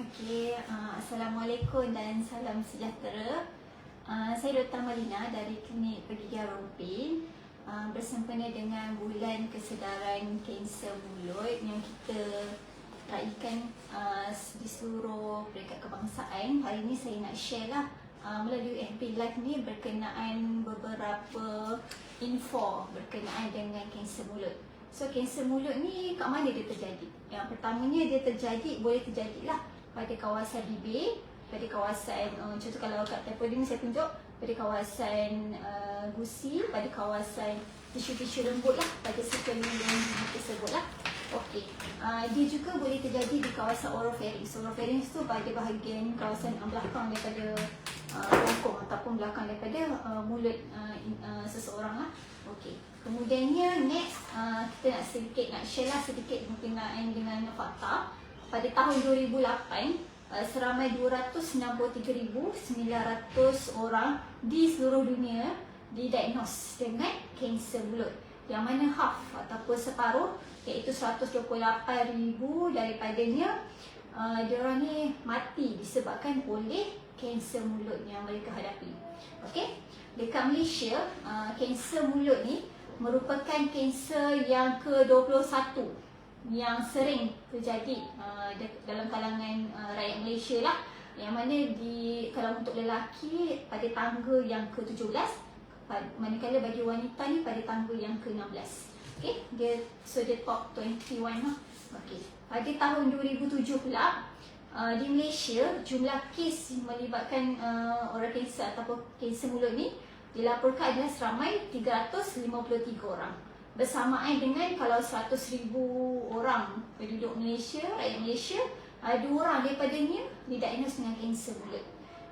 Okey, uh, Assalamualaikum dan salam sejahtera. Uh, saya Dr. Malina dari Klinik Pergigian Rompin uh, bersempena dengan bulan kesedaran kanser mulut yang kita raikan uh, di seluruh peringkat kebangsaan. Hari ini saya nak share lah uh, melalui FB Live ni berkenaan beberapa info berkenaan dengan kanser mulut. So kanser mulut ni kat mana dia terjadi? Yang pertamanya dia terjadi, boleh terjadi lah pada kawasan bibir, pada kawasan, uh, contoh kalau kat tempoh ni saya tunjuk, pada kawasan uh, gusi, pada kawasan tisu-tisu lembut lah, pada sekeliling gigi tersebut lah. Okey, uh, dia juga boleh terjadi di kawasan oropharynx. Oropharynx tu pada bahagian kawasan belakang daripada uh, bongkong ataupun belakang daripada uh, mulut uh, uh, seseorang lah. Okey. Kemudiannya next uh, kita nak sedikit nak share lah sedikit berkenaan dengan fakta pada tahun 2008 uh, seramai 263,900 orang di seluruh dunia didiagnos dengan kanser mulut yang mana half ataupun separuh iaitu 128,000 daripadanya uh, diorang ni mati disebabkan oleh kanser mulut yang mereka hadapi. Okey. Dekat Malaysia, uh, kanser mulut ni merupakan kanser yang ke-21 yang sering terjadi uh, dalam kalangan uh, rakyat Malaysia lah. Yang mana di kalau untuk lelaki pada tangga yang ke-17 manakala bagi wanita ni pada tangga yang ke-16 okey? Dia so dia top 21 lah. Okey. Pada tahun 2007 pula uh, di Malaysia jumlah kes melibatkan uh, orang kanser ataupun kanser mulut ni dilaporkan adalah seramai 353 orang bersamaan dengan kalau 100 ribu orang penduduk Malaysia, rakyat Malaysia, ada dua orang daripadanya didiagnos dengan kanser mulut.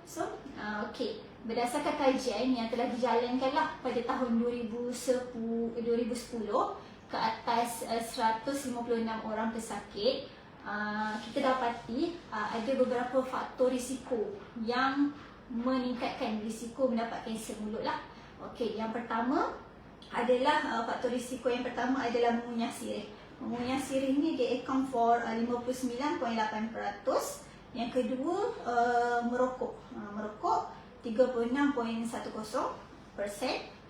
So, uh, okay. Berdasarkan kajian yang telah dijalankan lah pada tahun 2010, 2010 ke atas uh, 156 orang pesakit, uh, kita dapati uh, ada beberapa faktor risiko yang meningkatkan risiko mendapat kanser mulut lah. Okey, yang pertama adalah uh, faktor risiko yang pertama adalah mengunyah sirih. Mengunyah sirih ni dia account for uh, 59.8%. Yang kedua uh, merokok. Uh, merokok 36.10%.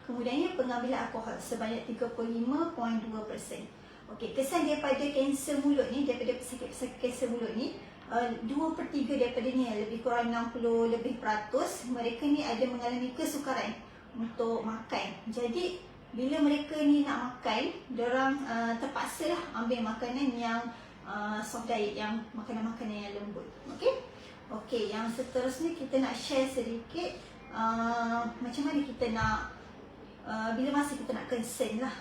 Kemudiannya pengambilan alkohol sebanyak 35.2%. Okey, kesan daripada kanser mulut ni daripada pesakit-pesakit kanser mulut ni uh, 2 per 3 daripada ni lebih kurang 60 lebih peratus mereka ni ada mengalami kesukaran untuk makan. Jadi bila mereka ni nak makan, orang uh, terpaksa lah ambil makanan yang uh, soft diet, yang makanan-makanan yang lembut. Okey? Okey, yang seterusnya kita nak share sedikit uh, macam mana kita nak, uh, bila masa kita nak concern lah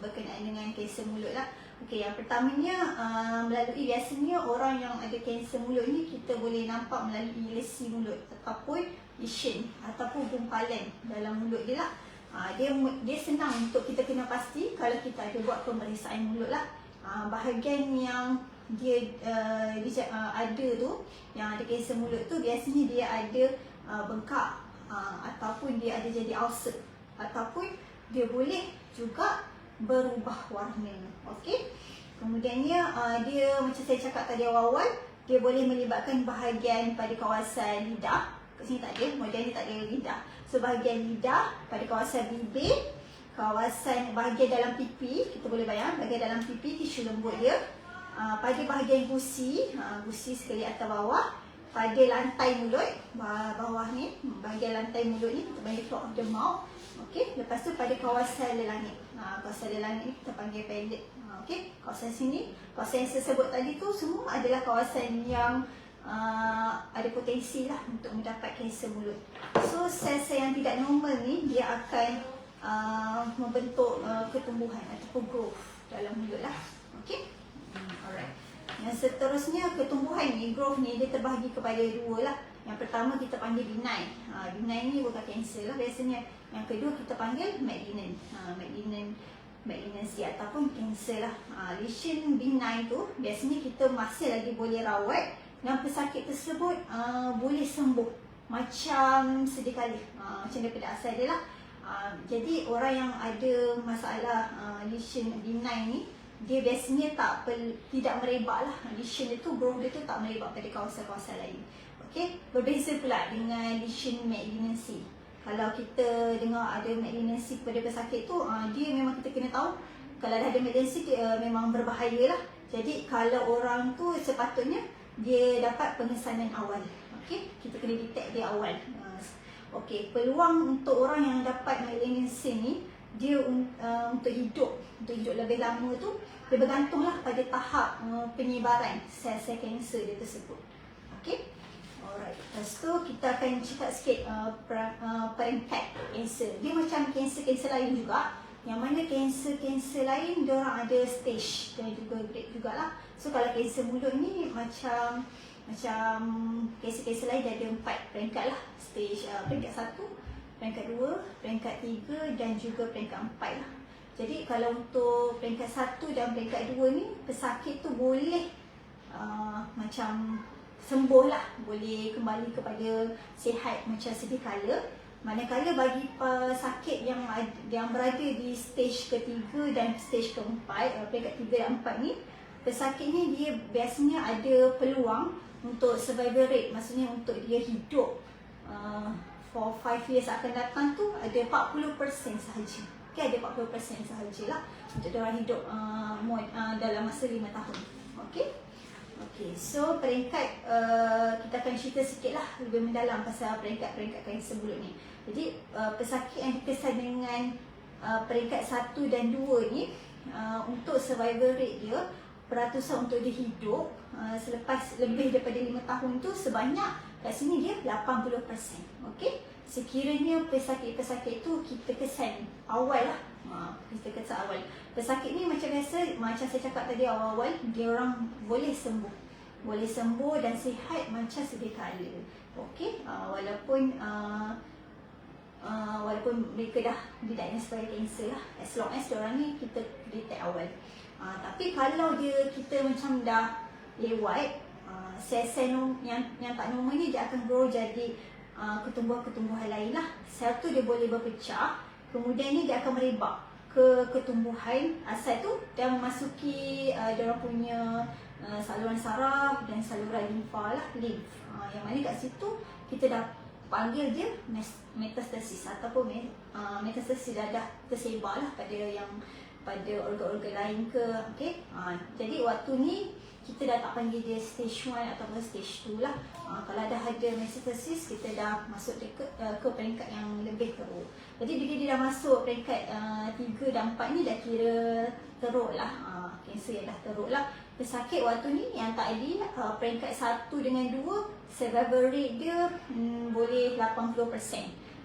berkenaan dengan kanser mulut lah. Okey, yang pertamanya uh, melalui biasanya orang yang ada kanser mulut ni kita boleh nampak melalui lesi mulut ataupun lesion ataupun gumpalan dalam mulut dia lah. Ha, dia dia senang untuk kita kena pasti kalau kita ada buat pemeriksaan mulut lah. Ha, bahagian yang dia, uh, dia uh, ada tu, yang ada kanser mulut tu biasanya dia ada uh, bengkak uh, ataupun dia ada jadi ulcer ataupun dia boleh juga berubah warna. Okey. Kemudiannya uh, dia macam saya cakap tadi awal-awal, dia boleh melibatkan bahagian pada kawasan lidah Kat sini tak ada, model ni tak ada lidah. So bahagian lidah pada kawasan bibir, kawasan bahagian dalam pipi, kita boleh bayang bahagian dalam pipi tisu lembut dia. Uh, pada bahagian gusi, uh, gusi sekali atas bawah, pada lantai mulut, bawah, bawah ni, bahagian lantai mulut ni kita panggil floor of the mouth. Okey, lepas tu pada kawasan lelangit. Ha, kawasan lelangit ni kita panggil pellet. Ha, Okey, kawasan sini, kawasan yang saya sebut tadi tu semua adalah kawasan yang uh, ada potensi lah untuk mendapat kanser mulut. So sel-sel yang tidak normal ni dia akan uh, membentuk uh, ketumbuhan ataupun growth dalam mulut lah. Okay? Hmm, alright. Yang seterusnya ketumbuhan ni, growth ni dia terbahagi kepada dua lah. Yang pertama kita panggil benign. Uh, benign ni bukan kanser lah biasanya. Yang kedua kita panggil malignant. Uh, malignant malignancy ataupun kanser lah. Uh, lesion benign tu biasanya kita masih lagi boleh rawat dan pesakit tersebut uh, boleh sembuh macam sedia kali uh, macam daripada asal dia lah uh, jadi orang yang ada masalah uh, lesion benign ni dia biasanya tak tidak merebak lah lesion dia tu growth dia tu tak merebak pada kawasan-kawasan lain okey? Berbeza pula dengan lesion malignancy. Kalau kita dengar ada malignancy pada pesakit tu uh, dia memang kita kena tahu. Kalau dah ada malignancy dia uh, memang berbahaya lah jadi kalau orang tu sepatutnya dia dapat pengesanan awal. Okey? Kita kena detect dia awal. Uh, okey. Peluang untuk orang yang dapat malignancy ni dia uh, untuk hidup untuk hidup lebih lama tu dia bergantunglah pada tahap uh, penyebaran sel-sel kanser dia tersebut. Okey. Alright. Lepas tu kita akan cakap sikit uh, per, uh, peringkat kanser. Dia macam kanser-kanser lain juga. Yang mana kanser-kanser lain dia orang ada stage dan juga grade jugalah. So kalau kanser mulut ni macam macam kanser-kanser lain dia ada empat peringkat lah. Stage uh, peringkat satu, peringkat 2, peringkat 3 dan juga peringkat 4 lah. Jadi kalau untuk peringkat 1 dan peringkat 2 ni pesakit tu boleh uh, macam sembuh lah, boleh kembali kepada sihat macam sedia kala. Manakala bagi pesakit yang yang berada di stage ketiga dan stage keempat, uh, peringkat 3 dan 4 ni, pesakit ni dia biasanya ada peluang untuk survival rate, maksudnya untuk dia hidup uh, for 5 years akan datang tu ada 40% sahaja. Okay, ada 40% sahajalah untuk orang hidup uh, mod, uh, dalam masa 5 tahun. Okay. Okay, so peringkat uh, kita akan cerita sikit lah lebih mendalam pasal peringkat-peringkat kanser mulut ni. Jadi uh, pesakit yang dikesan dengan uh, peringkat 1 dan 2 ni uh, untuk survival rate dia peratusan untuk dia hidup uh, selepas lebih daripada 5 tahun tu sebanyak kat sini dia 80%. Okey. Sekiranya pesakit-pesakit tu kita kesan awal lah. Ha, kita kesan awal. Pesakit ni macam biasa, macam saya cakap tadi awal-awal, dia orang boleh sembuh. Boleh sembuh dan sihat macam sedia kala. Okey. Uh, walaupun uh, Uh, walaupun mereka dah didiagnose sebagai kanser lah as long as orang ni kita detect awal uh, tapi kalau dia kita macam dah lewat sel-sel yang yang tak normal ni dia akan grow jadi uh, ketumbuhan-ketumbuhan lain lah. Sel tu dia boleh berpecah, kemudian dia akan merebak ke ketumbuhan asal tu dan memasuki uh, dia orang punya uh, saluran saraf dan saluran limfa lah, lymph. Uh, yang mana kat situ kita dah panggil dia metastasis ataupun uh, metastasis dah, dah tersebar lah pada yang pada organ-organ lain ke okey uh, jadi waktu ni kita dah tak panggil dia stage 1 ataupun stage 2 lah. Uh, kalau dah ada metastasis, kita dah masuk ke, uh, ke peringkat yang lebih teruk. Jadi bila dia dah masuk peringkat uh, 3 dan 4 ni dah kira teruk lah. Uh, yang dah teruk lah. Pesakit waktu ni yang tak ada uh, peringkat 1 dengan 2, survival rate dia hmm, boleh 80%.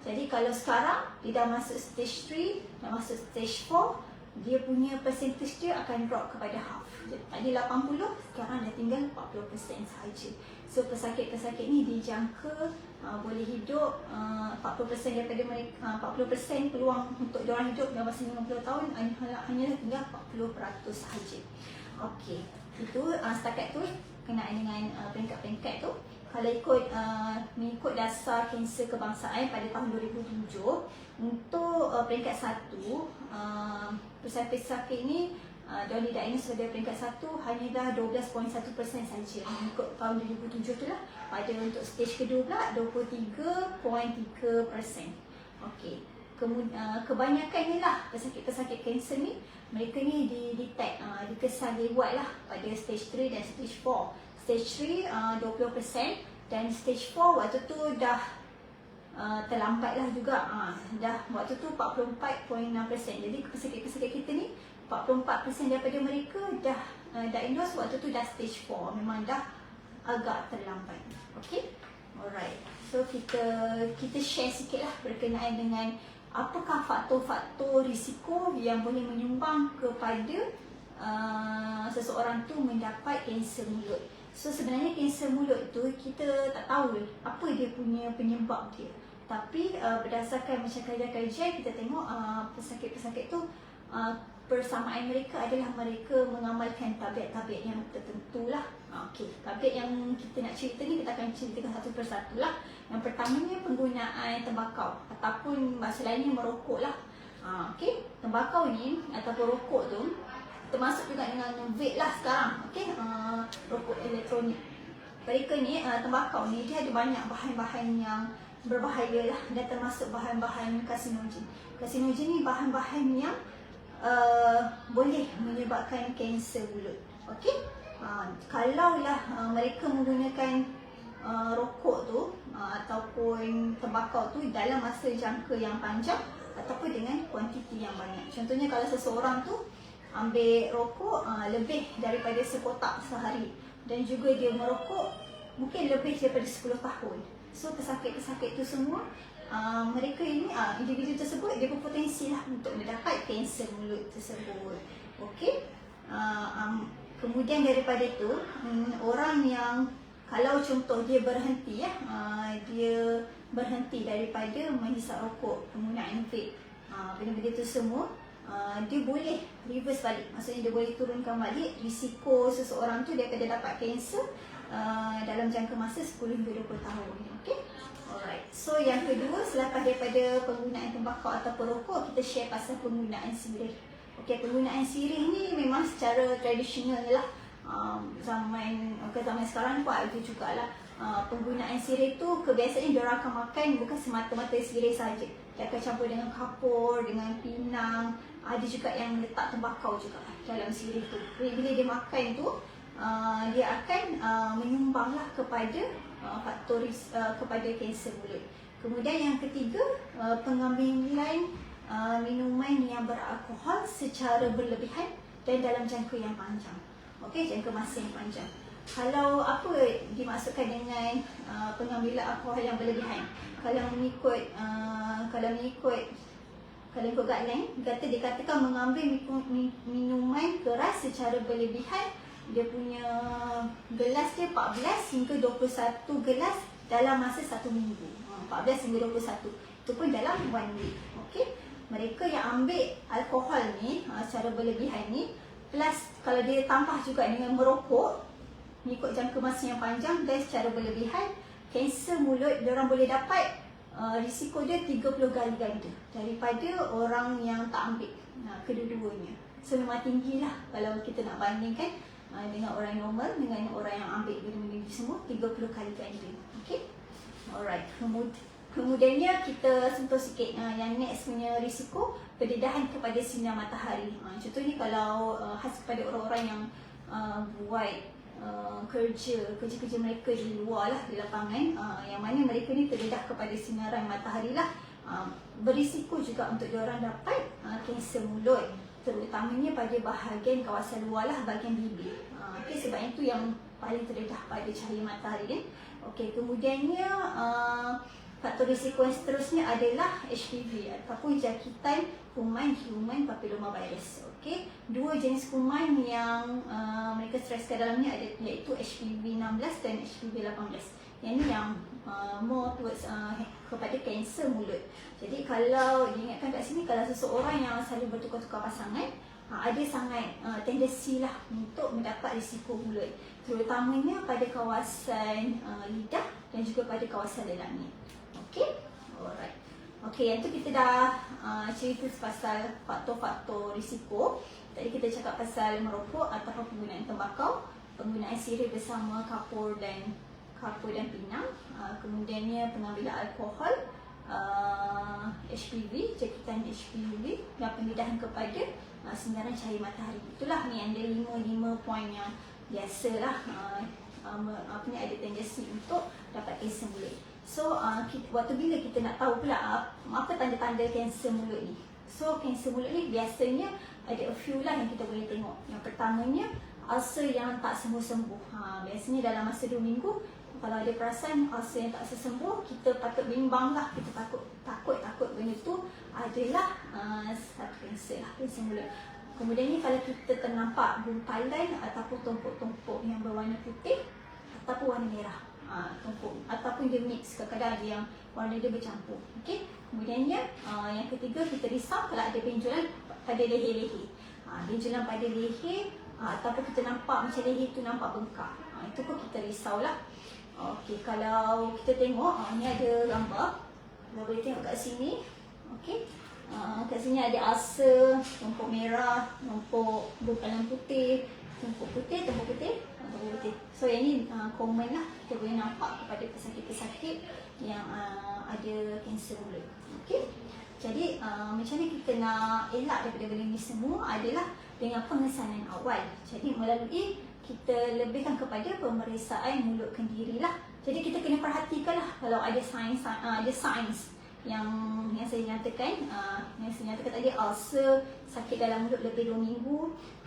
Jadi kalau sekarang dia dah masuk stage 3, dah masuk stage 4, dia punya percentage dia akan drop kepada half. Tadi 80, sekarang dah tinggal 40% sahaja. So pesakit-pesakit ni dijangka uh, boleh hidup uh, 40% daripada mereka uh, 40% peluang untuk dia orang hidup dalam masa 50 tahun hanya hanya tinggal 40% sahaja. Okey. Itu uh, setakat tu kenaan dengan uh, peringkat-peringkat tu kalau ikut uh, mengikut dasar kanser kebangsaan pada tahun 2007 untuk uh, peringkat satu uh, pesakit-pesakit ni uh, dia didiagnose sebagai peringkat satu hanya dah 12.1% saja mengikut tahun 2007 tu lah. Pada untuk stage kedua pula 23.3% okey. Kemudian, uh, kebanyakannya lah pesakit-pesakit kanser ni. Mereka ni di detect uh, dikesan lewat lah pada stage 3 dan stage 4 Stage 3 uh, 20% dan stage 4 waktu tu dah uh, terlambat lah juga. Uh, dah waktu tu 44.6% jadi pesakit-pesakit kita ni 44% daripada mereka dah uh, diagnose waktu tu dah stage 4 memang dah agak terlambat. Okay alright. So kita kita share sikit lah berkenaan dengan apakah faktor-faktor risiko yang boleh menyumbang kepada uh, seseorang tu mendapat kanser mulut So sebenarnya kanser mulut tu kita tak tahu apa dia punya penyebab dia. Tapi uh, berdasarkan macam kajian-kajian kita tengok uh, pesakit-pesakit tu uh, persamaan mereka adalah mereka mengamalkan tabiat-tabiat yang tertentu lah. Okay. Tabiat yang kita nak cerita ni kita akan ceritakan satu persatu lah. Yang pertamanya penggunaan tembakau ataupun bahasa lainnya merokok lah. Uh, okay. Tembakau ni ataupun rokok tu termasuk juga dengan vape lah sekarang. Okey, uh, rokok elektronik. Mereka ni uh, tembakau ni dia ada banyak bahan-bahan yang berbahaya lah dan termasuk bahan-bahan kasinogen. Kasinogen ni bahan-bahan yang uh, boleh menyebabkan kanser mulut. Okey? Uh, kalaulah uh, mereka menggunakan uh, rokok tu uh, ataupun tembakau tu dalam masa jangka yang panjang ataupun dengan kuantiti yang banyak. Contohnya kalau seseorang tu ambil rokok uh, lebih daripada sekotak sehari dan juga dia merokok mungkin lebih daripada 10 tahun. So pesakit-pesakit tu semua uh, mereka ini uh, individu tersebut dia berpotensi lah untuk mendapat kanser mulut tersebut. Okey. Uh, um, kemudian daripada itu um, orang yang kalau contoh dia berhenti ya uh, dia berhenti daripada menghisap rokok penggunaan vape uh, benda-benda itu semua uh, dia boleh reverse balik. Maksudnya dia boleh turunkan balik risiko seseorang tu akan dapat kanser uh, dalam jangka masa 10 hingga 20 tahun. Okey? Alright. So yang kedua selepas daripada penggunaan tembakau atau perokok kita share pasal penggunaan sirih okey penggunaan sirih ni memang secara tradisional lah. Um, zaman ke zaman sekarang pun ada jugalah. Uh, penggunaan sirih tu kebiasaan dia orang akan makan bukan semata-mata sirih saja. Dia akan campur dengan kapur, dengan pinang, ada juga yang letak tembakau juga dalam sirih tu. Bila dia makan tu uh, dia akan uh, menyumbanglah kepada uh, faktor uh, kepada kanser mulut. Kemudian yang ketiga, uh, pengambilan uh, minuman yang beralkohol secara berlebihan dan dalam jangka yang panjang. Okey, jangka masa yang panjang. Kalau apa dimaksudkan dengan uh, pengambilan alkohol yang berlebihan? Kalau mengikut uh, kalau mengikut kalau ikut guideline, kata dikatakan mengambil minuman keras secara berlebihan dia punya gelas dia 14 hingga 21 gelas dalam masa satu minggu. 14 uh, hingga 21. Itu pun dalam one week. Okey. Mereka yang ambil alkohol ni uh, secara berlebihan ni Plus kalau dia tambah juga dengan merokok Mengikut jangka masa yang panjang dan secara berlebihan Kanser mulut dia orang boleh dapat uh, Risiko dia 30 kali ganda Daripada orang yang tak ambil nah, Kedua-duanya. So memang tinggi lah kalau kita nak bandingkan uh, Dengan orang normal dengan orang yang ambil benda-benda semua 30 kali ganda Okay Alright. Kemudian Kemudiannya kita sentuh sikit uh, yang next punya risiko pendedahan kepada sinar matahari. Uh, contohnya kalau uh, khas kepada orang-orang yang uh, buat uh, kerja, kerja-kerja mereka di luar lah, di lapangan uh, yang mana mereka ni terdedah kepada sinaran matahari lah uh, berisiko juga untuk diorang dapat uh, kanser mulut terutamanya pada bahagian kawasan luar lah, bahagian bibir. Uh, okay, sebab itu yang paling terdedah pada cahaya matahari kan. Okay, kemudiannya uh, Faktor risiko yang seterusnya adalah HPV ataupun jangkitan kuman human papilloma virus. Okey, dua jenis kuman yang uh, mereka streskan dalamnya ada iaitu HPV 16 dan HPV 18. Yang ini yang uh, more towards uh, kepada kanser mulut. Jadi kalau diingatkan kat sini kalau seseorang yang selalu bertukar-tukar pasangan uh, ada sangat uh, tendensi lah untuk mendapat risiko mulut terutamanya pada kawasan uh, lidah dan juga pada kawasan lelangit. Okay? Alright. Okay, yang tu kita dah uh, cerita pasal faktor-faktor risiko. Tadi kita cakap pasal merokok atau penggunaan tembakau, penggunaan sirih bersama kapur dan kapur dan pinang, uh, kemudiannya pengambilan alkohol, uh, HPV, jangkitan HPV dan pendedahan kepada uh, sinaran cahaya matahari. Itulah ni ada lima-lima poin yang biasalah uh, um, apa ni ada tendensi untuk dapat kanser mulut. So uh, kita, waktu bila kita nak tahu pula uh, apa tanda-tanda kanser mulut ni. So kanser mulut ni biasanya ada a few lah yang kita boleh tengok. Yang pertamanya ulcer yang tak sembuh-sembuh. Ha, biasanya dalam masa 2 minggu kalau ada perasan ulcer yang tak sesembuh, kita patut bimbang lah. Kita takut takut takut benda tu adalah uh, satu kanser lah, kanser mulut. Kemudian ni kalau kita ternampak gumpalan ataupun tumpuk-tumpuk yang berwarna putih ataupun warna merah uh, tumpuk. Ataupun dia mix kadang-kadang ada yang warna dia bercampur. Okey kemudiannya uh, yang ketiga kita risau kalau ada benjolan pada leher-leher. Uh, benjolan pada leher uh, ataupun kita nampak macam leher tu nampak bengkak. Uh, itu pun kita risaulah okey kalau kita tengok uh, ni ada gambar. Kita boleh tengok kat sini. Okey uh, kat sini ada ulcer, tumpuk merah, tumpuk bukalan putih, tumpuk putih, tumpuk putih, tumpuk putih. So yang ni uh, common lah kita boleh nampak kepada pesakit-pesakit yang uh, ada kanser mulut. Okay. Jadi uh, macam ni kita nak elak daripada benda ni semua adalah dengan pengesanan awal. Jadi melalui kita lebihkan kepada pemeriksaan mulut kendiri lah. Jadi kita kena perhatikan lah kalau ada sains uh, ada sains yang yang saya nyatakan uh, yang saya nyatakan tadi ulcer sakit dalam mulut lebih 2 minggu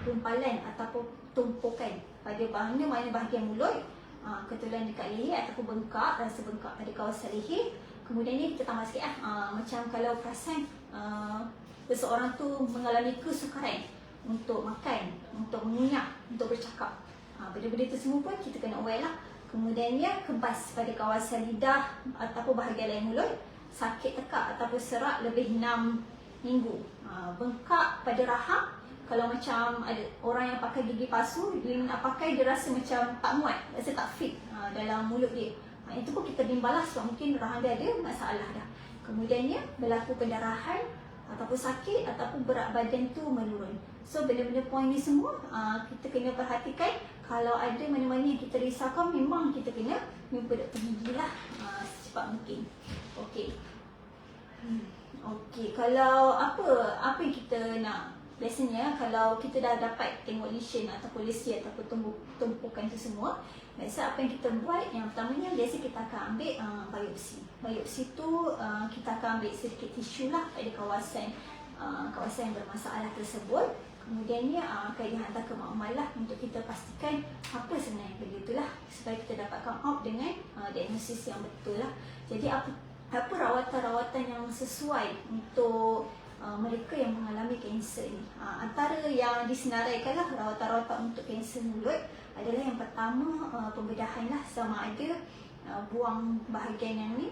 gumpalan ataupun tumpukan pada mana mana bahagian mulut uh, ketulan dekat leher ataupun bengkak rasa bengkak pada kawasan leher. Kemudian ni kita tambah sikit lah uh, Macam kalau perasan uh, Seseorang tu mengalami kesukaran Untuk makan Untuk mengunyah Untuk bercakap. Uh, Benda-benda tu semua pun kita kena aware lah. Kemudiannya kebas pada kawasan lidah Ataupun bahagian lain mulut Sakit tekak ataupun serak lebih 6 minggu. Uh, Bengkak pada rahang kalau macam ada orang yang pakai gigi palsu, dia nak pakai dia rasa macam tak muat, rasa tak fit uh, dalam mulut dia. Ha, itu pun kita bimbanglah sebab mungkin rahang dia ada masalah dah. Kemudiannya berlaku pendarahan ataupun sakit ataupun berat badan tu menurun. So benda-benda poin ni semua uh, kita kena perhatikan kalau ada mana-mana yang kita risaukan memang kita kena jumpa doktor gigi lah uh, secepat mungkin. Okey. Hmm. Okey, kalau apa apa yang kita nak biasanya kalau kita dah dapat tengok lesion ataupun lesi ataupun tumpukan tu semua biasa apa yang kita buat yang pertamanya biasa kita akan ambil uh, biopsi. Biopsi tu uh, kita akan ambil sedikit tisu lah pada kawasan uh, kawasan yang bermasalah tersebut. Kemudiannya uh, akan dihantar ke makmal lah untuk kita pastikan apa sebenarnya benda tu lah supaya kita dapat come out dengan uh, diagnosis yang betul lah. Jadi apa apa rawatan-rawatan yang sesuai untuk Uh, mereka yang mengalami kanser ni. Uh, antara yang disenaraikan lah rawatan-rawatan untuk kanser mulut adalah yang pertama uh, pembedahan lah sama ada uh, buang bahagian yang ni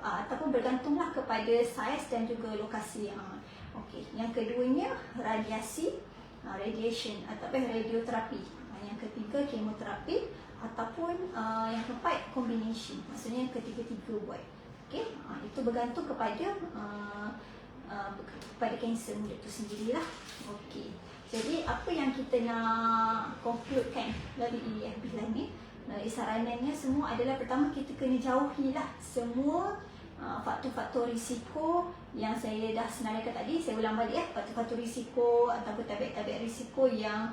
uh, ataupun bergantunglah kepada saiz dan juga lokasi. Uh, okay. Yang keduanya radiasi, uh, radiation ataupun radioterapi. Uh, yang ketiga kemoterapi ataupun uh, yang keempat combination. Maksudnya ketiga-tiga buat. Okay. Uh, itu bergantung kepada uh, Uh, pada kanser mulut tu sendirilah. Okey. Jadi apa yang kita nak concludekan dari EFB lah ni? Dari saranannya semua adalah pertama kita kena jauhilah semua uh, faktor-faktor risiko yang saya dah senaraikan tadi. Saya ulang balik ya, faktor-faktor risiko ataupun tabik-tabik risiko yang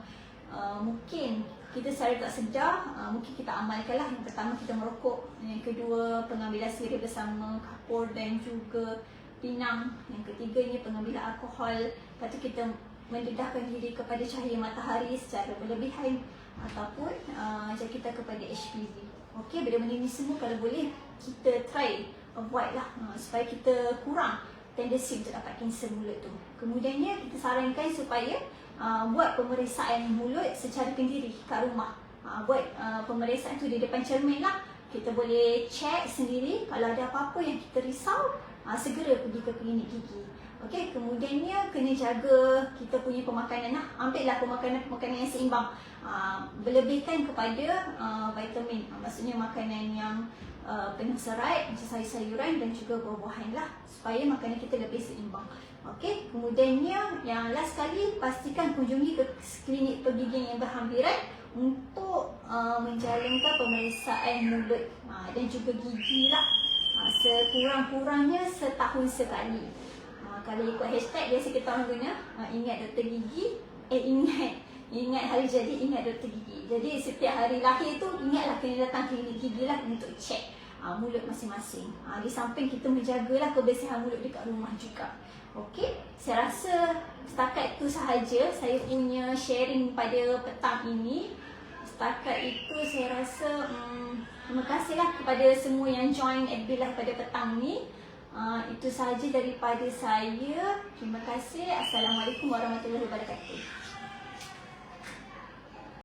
uh, mungkin kita secara tak sedar uh, mungkin kita amalkanlah yang pertama kita merokok yang kedua pengambilan sirih bersama kapur dan juga pinang. Yang ketiganya pengambilan alkohol. Lepas tu kita mendedahkan diri kepada cahaya matahari secara berlebihan Ataupun uh, ajak kita kepada HPV Okey, benda-benda ni semua kalau boleh kita try avoid lah. Uh, Supaya kita kurang tendensi untuk dapat kanser mulut tu. Kemudiannya kita sarankan supaya uh, buat pemeriksaan mulut secara kendiri kat rumah. Uh, Buat uh, pemeriksaan tu di depan cermin lah. Kita boleh check sendiri kalau ada apa-apa yang kita risau uh, segera pergi ke klinik gigi. Okey, kemudiannya kena jaga kita punya pemakanan lah. Ambillah pemakanan-pemakanan yang seimbang. Uh, berlebihkan kepada uh, vitamin. Uh, maksudnya makanan yang uh, penuh serat, macam sayur-sayuran dan juga buah-buahan lah. Supaya makanan kita lebih seimbang. Okey, kemudiannya yang last sekali pastikan kunjungi ke klinik pergigian yang berhampiran untuk uh, menjalankan pemeriksaan mulut uh, dan juga gigi lah sekurang-kurangnya setahun sekali. Ha, kalau ikut hashtag biasa kita orang guna ha, ingat doktor gigi, eh ingat ingat hari jadi ingat doktor gigi. Jadi setiap hari lahir tu ingatlah kena datang klinik gigi lah untuk check ha, mulut masing-masing. Ha, di samping kita menjagalah kebersihan mulut dekat rumah juga. Okey, saya rasa setakat itu sahaja saya punya sharing pada petang ini. Setakat itu saya rasa hmm, Terima kasihlah kepada semua yang join Adbilah pada petang ni. Uh, itu sahaja daripada saya. Terima kasih. Assalamualaikum warahmatullahi wabarakatuh.